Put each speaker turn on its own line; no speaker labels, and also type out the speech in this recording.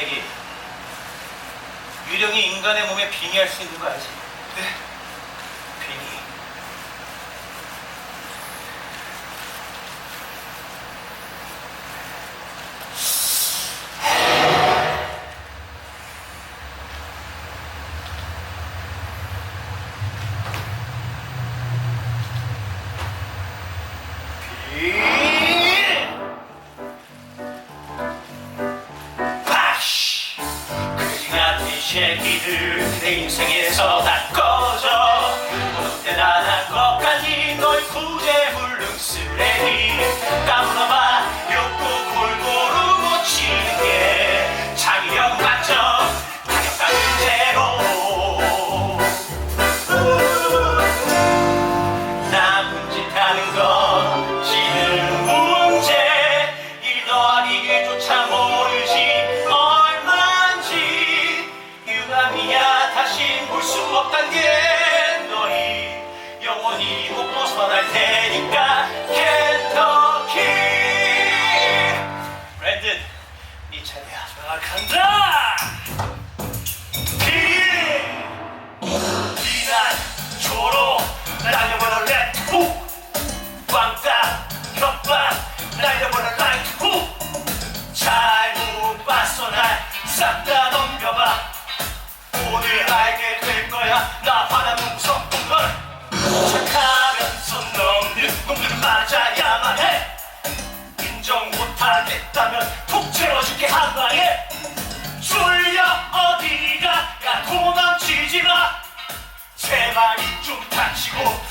애기, 유령이 인간의 몸에 빙의할 수 있는 거 알지?
네.
빙의. 파쉬! 같은 새끼들 내 인생에서 다 꺼져. 대단한 것까지 널 구제불능 쓰레기. 까불어봐 욕구 골고루 못 치는 게 자기력 만점 타격감은 제로. 나쁜 짓 하는 건 못 벗어날 테니까 켄터키. 브랜든 네 차례야 자 간다. 길 비난 조로 날려버려 렛후 왕따 협박 날려버려 라이트 잘못 봤어 날싹다 넘겨봐. 오늘 알게 제발 입좀 닥치고